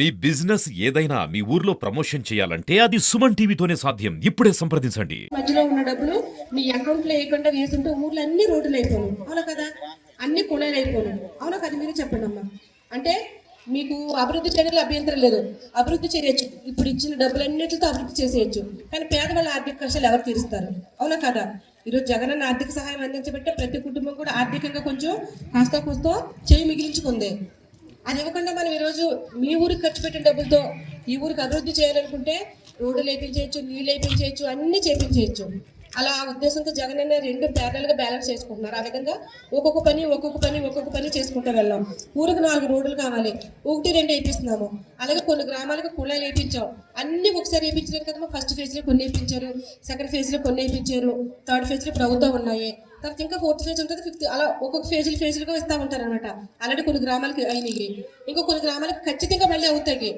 మీ business ఏదైనా మీ ఊర్లో promotion చేయాలంటే అది సుమన్ టీవీతోనే సాధ్యం. ఇప్పుడే సంప్రదించండి. మధ్యలో ఉన్న డబ్బులు మీ అకౌంట్లో వేయకుండా వేసుంటే ఊర్లో అన్ని రోడ్లు అయిపోను. అవునా కదా? అన్ని కుళాయిలు అయిపోను. అవునా కదా? మీరు చెప్పండి అమ్మా. అంటే మీకు అభివృద్ధి చర్యలు అభ్యంతరం లేదు. అభివృద్ధి చేయొచ్చు. ఇప్పుడు ఇచ్చిన డబ్బులన్నిటితో అభివృద్ధి చేసేయచ్చు. కానీ పేదవాళ్ళ ఆర్థిక కష్టాలు ఎవరు తీరుస్తారు? అవునా కదా? ఈరోజు జగనన్న ఆర్థిక సహాయం అందించబట్టే ప్రతి కుటుంబం కూడా ఆర్థికంగా కొంచెం కాస్త కూస్తో చేయి మిగిలించుకుంది. అది ఇవ్వకుండా మనం ఈరోజు మీ ఊరికి ఖర్చు పెట్టిన డబ్బులతో ఈ ఊరికి అభివృద్ధి చేయాలనుకుంటే రోడ్లు లేపించేయచ్చు నీళ్ళు లేపించేయచ్చు అన్నీ చేపించేయచ్చు. అలా ఆ ఉద్దేశంతో జగన్ అన్న రెండు ప్యారల్గా బ్యాలెన్స్ చేసుకుంటున్నారు. ఆ విధంగా ఒక్కొక్క పని ఒక్కొక్క పని ఒక్కొక్క పని చేసుకుంటూ వెళ్ళాం. ఊరికి నాలుగు రోడ్లు కావాలి. ఒకటి రెండు వేపిస్తున్నాము. అలాగే కొన్ని గ్రామాలకు కుళాయిలు వేయించాం అన్ని ఒకసారి వేయించలేదు కదమ్మా. ఫస్ట్ ఫేజ్లో కొన్ని వేయించారు సెకండ్ ఫేజ్లో కొన్ని వేయించారు థర్డ్ ఫేజ్లో ఇప్పుడు అవుతూ ఉన్నాయి. తర్వాత ఇంకా ఫోర్త్ ఫేజ్ ఉంటుంది ఫిఫ్త్ అలా ఒక్కొక్క ఫేజ్లు ఫేజీలుగా ఇస్తూ ఉంటారు అనమాట అలాంటి కొన్ని గ్రామాలకి అయినాయి. ఇంకా కొన్ని గ్రామాలకు ఖచ్చితంగా మళ్ళీ అవుతాయి.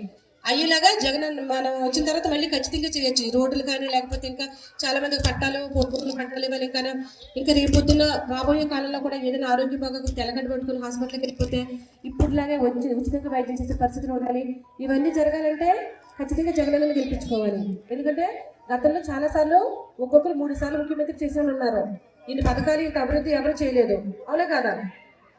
అయ్యేలాగా జగన్ మనం వచ్చిన తర్వాత మళ్ళీ ఖచ్చితంగా చేయొచ్చు. రోడ్లు కానీ లేకపోతే ఇంకా చాలా మంది పట్టాలు పొరుగులు పట్టాలు ఇవ్వాలి ఇంకా ఇంకా రేపు పొద్దున్న రాబోయే కాలంలో కూడా ఏదైనా ఆరోగ్య బాగా తెలగడ్డ పట్టుకుని హాస్పిటల్కి వెళ్ళిపోతే ఇప్పుడులాగే వచ్చి ఉచితంగా వైద్యం చేసే పరిస్థితులు ఉండాలి. ఇవన్నీ జరగాలంటే ఖచ్చితంగా జగనన్నను గెలిపించుకోవాలి. ఎందుకంటే గతంలో చాలాసార్లు ఒక్కొక్కరు మూడు సార్లు ముఖ్యమంత్రి చేసే వాళ్ళు ఉన్నారు. ఇన్ని పథకాలు ఇంత అభివృద్ధి ఎవరు చేయలేదు. అవునా కదా?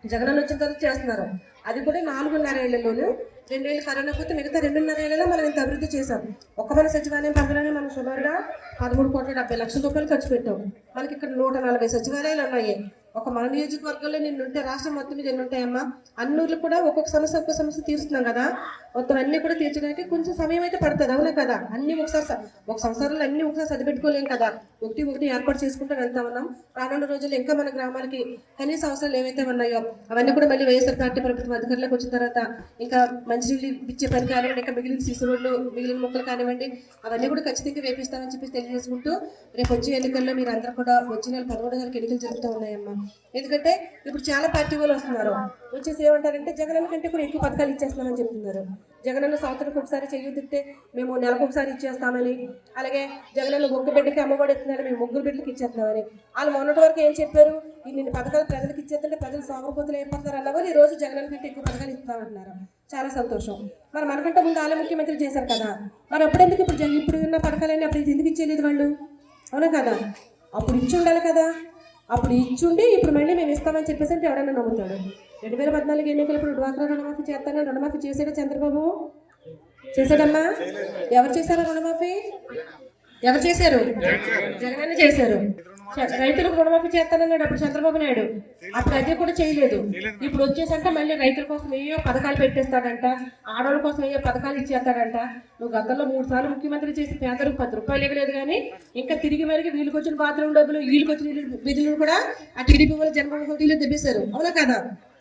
జగనన్న వచ్చిన తర్వాత చేస్తున్నారు. అది కూడా నాలుగున్నర ఏళ్ళలోనూ రెండేళ్ళు కరోనా పోతే మిగతా రెండున్నర ఏళ్ళలో మనం ఇంత అభివృద్ధి చేశాం. ఒక్క మన సచివాలయం పనులనే మనం సుమారుగా పదమూడు కోట్ల డెబ్బై లక్షల రూపాయలు ఖర్చు పెట్టాం. మనకి ఇక్కడ నూట నలభై సచివాలయాలు ఉన్నాయి. ఒక మన నియోజకవర్గంలో నిన్ను ఉంటే రాష్ట్రం మొత్తం మీద ఎన్ని ఉంటాయమ్మా? అన్నూర్లు కూడా ఒక్కొక్క సమస్య ఒక్కొక్క సమస్య తీరుస్తున్నాం కదా. మొత్తం అన్ని కూడా తీర్చడానికి కొంచెం సమయం అయితే పడుతుంది అవునా కదా? అన్ని ఒకసారి ఒక సంవత్సరంలో అన్ని ఒకసారి సరిపెట్టుకోలేం కదా. ఒకటి ఒకటి ఏర్పాటు చేసుకుంటూ వెళ్తా ఉన్నాం. రానున్న రోజుల్లో ఇంకా మన గ్రామాలకి కనీస అవసరాలు ఏవైతే ఉన్నాయో అవన్నీ కూడా మళ్ళీ వైఎస్ఆర్ పార్టీ ప్రభుత్వం అధికారులకు వచ్చిన తర్వాత ఇంకా మంచినీళ్ళు ఇచ్చే పని కానివ్వండి ఇంకా మిగిలిన శిశు రోడ్లు మిగిలిన మొక్కలు కానివ్వండి అవన్నీ కూడా ఖచ్చితంగా వేపిస్తామని చెప్పి తెలియజేసుకుంటూ రేపు వచ్చే ఎన్నికల్లో మీరు అందరూ కూడా వచ్చే నెల పదమూడు తారీఖు ఎన్నికలు జరుగుతూ ఉన్నాయమ్మా. ఎందుకంటే ఇప్పుడు చాలా పార్టీ వాళ్ళు వస్తున్నారు. వచ్చేసి ఏమంటారంటే జగనన్న కంటే కూడా ఎక్కువ పథకాలు ఇచ్చేస్తున్నామని చెప్తున్నారు. జగనన్న సంవత్సరానికి ఒకసారి చెయ్యొద్దితే మేము నెలకు ఒకసారి ఇచ్చేస్తామని అలాగే జగనన్న ముగ్గు బిడ్డకి అమ్మఒడి ఇస్తున్నారు మేము ముగ్గురు బిడ్డలకి ఇచ్చేస్తున్నామని. వాళ్ళు మొన్నటి వరకు ఏం చెప్పారు? ఈ పథకాలు ప్రజలకు ఇచ్చేస్తుంటే ప్రజలు సోమరపోతులు ఏర్పడతారు అన్నవారు ఈ రోజు జగనన్న కంటే ఎక్కువ పథకాలు ఇస్తామంటున్నారు. చాలా సంతోషం. మరి మనకంటే ముందు వాళ్ళ ముఖ్యమంత్రి చేశారు కదా. మరి అప్పుడెందుకు ఇప్పుడు జగ- ఇప్పుడు ఉన్న పథకాలన్నీ అప్పుడు ఎందుకు ఇచ్చేయలేదు వాళ్ళు? అవునా కదా? అప్పుడు ఇచ్చి ఉండాలి కదా. అప్పుడు ఇచ్చుండి ఇప్పుడు మళ్ళీ మేము ఇస్తామని చెప్పేసి అంటే ఎవడన్నా నమ్ముతాడు. రెండు వేల పద్నాలుగు ఎన్నికలప్పుడు డ్వాక్రా రుణమాఫీ చేస్తానని రుణమాఫీ చేశాడా చంద్రబాబు? చేశాడమ్మా? ఎవరు చేశారు రుణమాఫీ? ఎవరు చేశారు? జగనన్న చేశారు. రైతులకు రుణమాఫీ చేస్తానన్నాడు అప్పుడు చంద్రబాబు నాయుడు. అప్పుడు అది కూడా చేయలేదు. ఇప్పుడు వచ్చేసంటే మళ్ళీ రైతుల కోసం ఏయో పథకాలు పెట్టేస్తాడంట? ఆడవాళ్ళ కోసం ఏయో పథకాలు ఇచ్చేస్తాడంట? నువ్వు గతంలో మూడు సార్లు ముఖ్యమంత్రి చేసి పేదలకు పది రూపాయలు ఇవ్వలేదు కానీ ఇంకా తిరిగి మరికి వీళ్ళకి వచ్చిన బాత్రూమ్ డబ్బులు వీళ్ళకి వచ్చిన విధులు కూడా ఆ టీడీపీ వాళ్ళు జన్మభూమి హోటల్లో దెబ్బేశారు. అవునా కదా?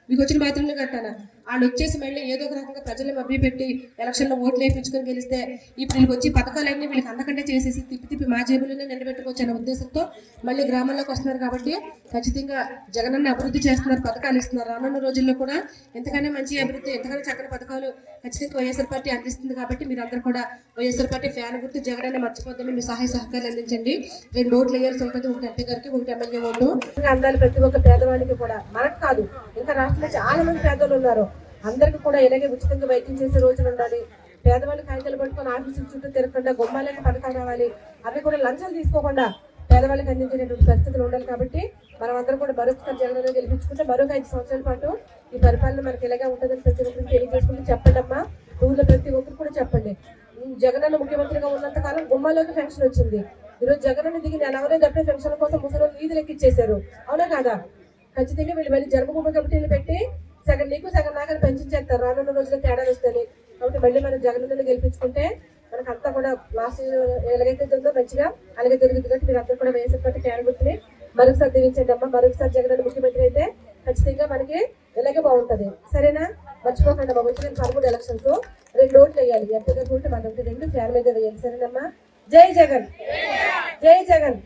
మీకు వచ్చిన బాత్రూమ్లు కట్టానా వాళ్ళు వచ్చేసి మళ్ళీ ఏదో ఒక రకంగా ప్రజలు మభ్యపెట్టి ఎలక్షన్లో ఓట్లు వేయించుకొని గెలిస్తే ఇప్పుడు వీళ్ళకి వచ్చి పథకాలన్నీ వీళ్ళకి అందకంటే చేసేసి తిప్పి తిప్పి మా జేబులోనే నిలబెట్టుకోవచ్చు అనే ఉద్దేశంతో మళ్ళీ గ్రామాల్లోకి వస్తున్నారు కాబట్టి ఖచ్చితంగా జగనన్న అభివృద్ధి చేస్తున్నారు పథకాలు ఇస్తున్నారు. రానున్న రోజుల్లో కూడా ఎంతగానే మంచి అభివృద్ధి ఎంతగానో చక్కని పథకాలు ఖచ్చితంగా వైఎస్ఆర్ పార్టీ అందిస్తుంది కాబట్టి మీరు అందరూ కూడా వైఎస్ఆర్ పార్టీ ఫ్యాన్ గుర్తు జగనన్న మర్చిపోద్దని మీ సహాయ సహకారాలు అందించండి. రెండు ఓట్లు వేయాల్సి ఉంటుంది ఒకటి ఎంపీ గారికి ఒకటి ఎమ్మెల్యే ఓటు. అందాలి ప్రతి ఒక్క పేదవాడికి కూడా మనకు కాదు ఇంకా రాష్ట్రంలో చాలా మంది పేదలు ఉన్నారు. అందరికీ కూడా ఇలాగే ఉచితంగా వైద్యం చేసే రోజులు ఉండాలి. పేదవాళ్ళు కాగితాలు పట్టుకొని ఆఫీసుల చుట్టూ తిరగకుండా గుమ్మాలకు పథకాలు రావాలి. అవి కూడా లంచాలు తీసుకోకుండా పేదవాళ్ళకి అందించేటువంటి పరిస్థితులు ఉండాలి కాబట్టి మనం అందరం కూడా మరొకసారి జగన్లో గెలిపించుకుంటే మరొక ఐదు సంవత్సరాల పాటు ఈ పరిపాలన మనకి ఇలాగే ఉంటుందని ప్రతి ఒక్కరికి తెలియజేసుకుంటే చెప్పండి అమ్మా. ఊళ్ళో ప్రతి ఒక్కరు కూడా చెప్పండి. జగనన్న ముఖ్యమంత్రిగా ఉన్నంత కాలం గుమ్మాలోకి పెన్షన్ వచ్చింది. ఈరోజు జగనన్న దిగి నెల అవరే తప్పే పెన్షన్ కోసం ముసలి వీధులు ఎక్కిచ్చేశారు అవునా కాదా? ఖచ్చితంగా వీళ్ళు మళ్ళీ జన్మభూమి కమిటీలు పెట్టి సగం నీకు సగం నాకని పెంచేస్తారు రానున్న రోజుల్లో తేడాలు వస్తాయి. కాబట్టి మళ్ళీ మనం జగనన్నను గెలిపించుకుంటే మనకు అంతా కూడా లాస్ట్ ఎలాగైతే ఉందో మంచిగా అలాగే జరుగుతుంది. కాబట్టి మీరు అందరూ కూడా వేసేటువంటి తేడా గుర్తుని మరొకసారి దీవించండి అమ్మ. మరొకసారి జగన్ ముఖ్యమంత్రి అయితే ఖచ్చితంగా మనకి ఇలాగే బాగుంటుంది. సరేనా? మర్చిపోకండి అమ్మ. వచ్చిన పదమూడు ఎలక్షన్స్ రెండు ఓట్లు వేయాలి. ఎంపీగా కూడా మనకి రెండు ఫ్యాన్ మీద వేయాలి. సరేనమ్మా? జై జగన్. జై జగన్.